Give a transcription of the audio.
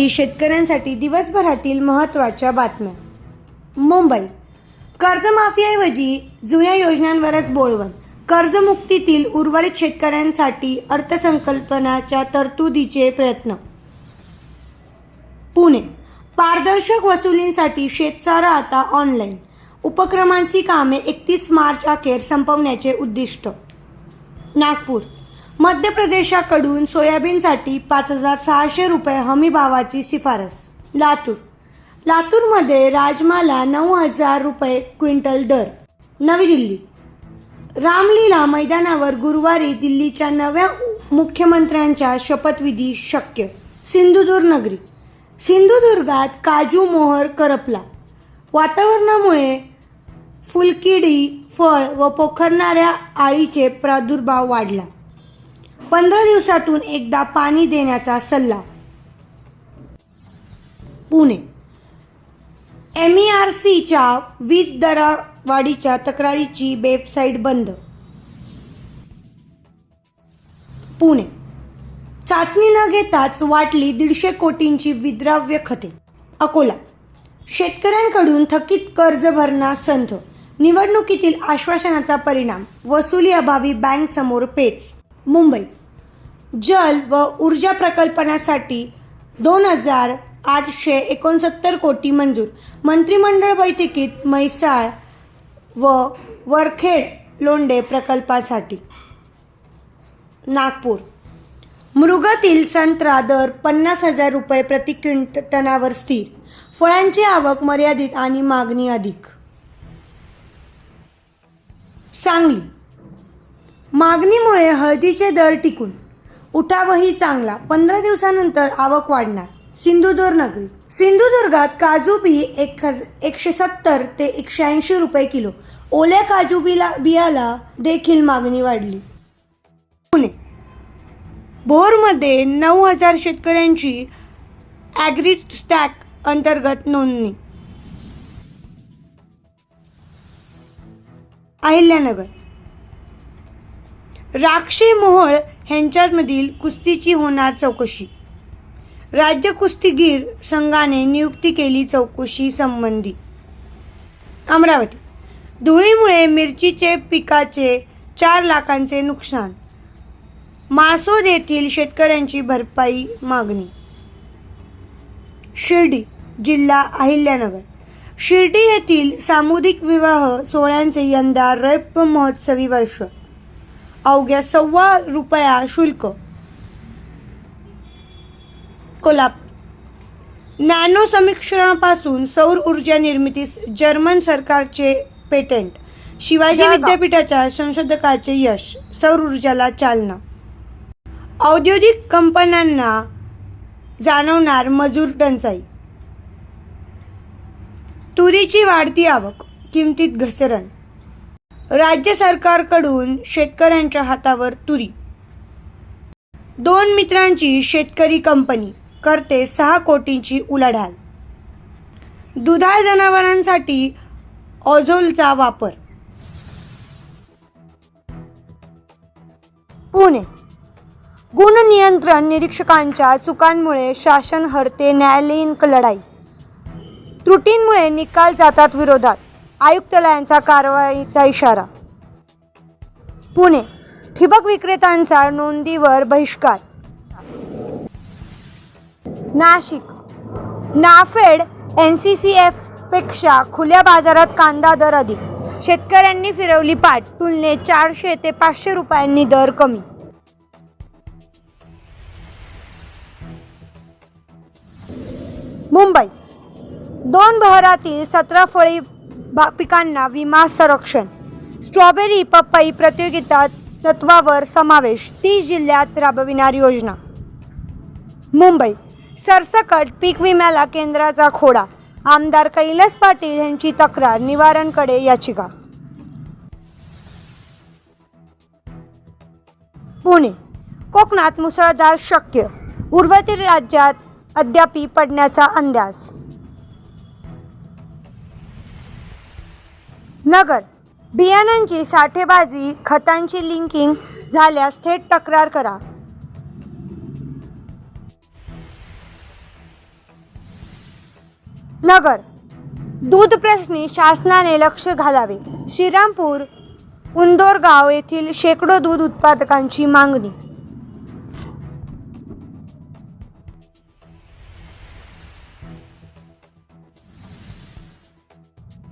मंगळवारी शेतकऱ्यांसाठी दिवसभरातील महत्त्वाच्या बातम्या. मुंबई. कर्जमाफीऐवजी जुन्या योजनांवरच बोळवण कर्जमुक्तीतील उर्वरित शेतकऱ्यांसाठी अर्थसंकल्पनाच्या तरतुदीचे प्रयत्न. पुणे. पारदर्शक वसुलींसाठी शेतसारा आता ऑनलाईन. उपक्रमांची कामे एकतीस मार्च अखेर संपवण्याचे उद्दिष्ट. नागपूर. मध्य प्रदेशाकडून सोयाबीनसाठी पाच हजार सहाशे रुपये हमी भावाची शिफारस. लातूर. लातूरमध्ये राजमाला नऊ हजार रुपये क्विंटल दर. नवी दिल्ली. रामलीला मैदानावर गुरुवारी दिल्लीच्या नव्या मुख्यमंत्र्यांच्या शपथविधी शक्य. सिंधुदुर्ग नगरी. सिंधुदुर्गात काजू मोहर करपला. वातावरणामुळे फुलकिडी फळ व पोखरणाऱ्या आळीचे प्रादुर्भाव वाढला. पंधरा दिवसातून एकदा पाणी देण्याचा सल्ला. पुणे. एम ई आर सीच्या वीज दरावाढीच्या तक्रारीची वेबसाईट बंद. पुणे. चाचणी न घेताच वाटली दीडशे कोटींची विद्राव्य खते. अकोला. शेतकऱ्यांकडून थकीत कर्ज भरणा संथ. निवडणुकीतील आश्वासनाचा परिणाम. वसुली अभावी बँक समोर पेच. मुंबई. जल व ऊर्जा प्रकल्पनासाठी दोन हजार आठशे एकोणसत्तर कोटी मंजूर. मंत्रिमंडळ बैठकीत म्हैसाळ व वरखेड लोंढे प्रकल्पासाठी. नागपूर. मृगातील संत्रा दर पन्नास हजार रुपये प्रति क्विंट टनावर स्थिर. फळांची आवक मर्यादित आणि मागणी अधिक. सांगली. मागणीमुळे हळदीचे दर टिकून उठावही चांगला. पंधरा दिवसानंतर आवक वाढणार. सिंधुदुर्ग नगरी. सिंधुदुर्गात काजू बी एक एकशे सत्तर ते एकशे ऐंशी रुपये किलो. ओल्या काजू बिला बियाला देखील मागणी वाढली. पुणे. भोरमध्ये नऊ हजार शेतकऱ्यांची ॲग्री स्टॅक अंतर्गत नोंदणी. अहिल्यानगर. राक्षी मोहोळ ह्यांच्यामधील कुस्तीची होणार चौकशी. राज्य कुस्तीगीर संघाने नियुक्ती केली चौकशी संबंधी. अमरावती. धुळीमुळे मिरचीचे पिकाचे चार लाखांचे नुकसान. मासोद येथील शेतकऱ्यांची भरपाई मागणी. शिर्डी जिल्हा अहिल्यानगर. शिर्डी येथील सामुदायिक विवाह सोहळ्यांचे यंदा रैप महोत्सवी वर्ष. अवघ्या सव्वा रुपया शुल्क. कोल्हापूर. नॅनो समीक्षणापासून सौर ऊर्जा निर्मितीस जर्मन सरकारचे पेटेंट. शिवाजी विद्यापीठाच्या संशोधकाचे यश सौर ऊर्जाला चालना. औद्योगिक कंपन्यांना जाणवणार मजूर टंचाई. तुरीची वाढती आवक किमतीत घसरण. राज्य सरकारकडून शेतकऱ्यांच्या हातावर तुरी. दोन मित्रांची शेतकरी कंपनी करते सहा कोटींची उलाढाल. दुधाळ जनावरांसाठी ऑझोलचा वापर. पुणे. गुण नियंत्रण निरीक्षकांच्या चुकांमुळे शासन हरते न्यायालयीन लढाई. त्रुटींमुळे निकाल जातात विरोधात. आयुक्तालयांचा कारवाईचा इशारा. पुणे ठिबक विक्रेत्यांचा नोंदीवर बहिष्कार. Nashik NAFED N C C एफपेक्षा खुल्या बाजारात कांदा दर अधिक. शेतकऱ्यांनी फिरवली पाठ तुलनेत चारशे ते पाचशे रुपयांनी दर कमी. मुंबई दोन बहरातील सतरा फळी पिकांना विमा संरक्षण. स्ट्रॉबेरी पपई प्रतियोगिता तत्वावर समावेश तीस जिल्ह्यात राबविणार योजना. मुंबई सरसकट पीक विम्याला केंद्राचा खोडा. आमदार कैलास पाटील यांची तक्रार निवारणकडे याचिका. पुणे कोकणात मुसळधार शक्य. उर्वरित राज्यात अद्यापी पडण्याचा अंदाज. नगर. बियाणांची साठेबाजी खतांची लिंकिंग झाल्यास थेट तक्रार करा. नगर. दूध प्रश्नी शासनाने लक्ष घालावे. श्रीरामपूर उंदोरगाव येथील शेकडो दूध उत्पादकांची मागणी.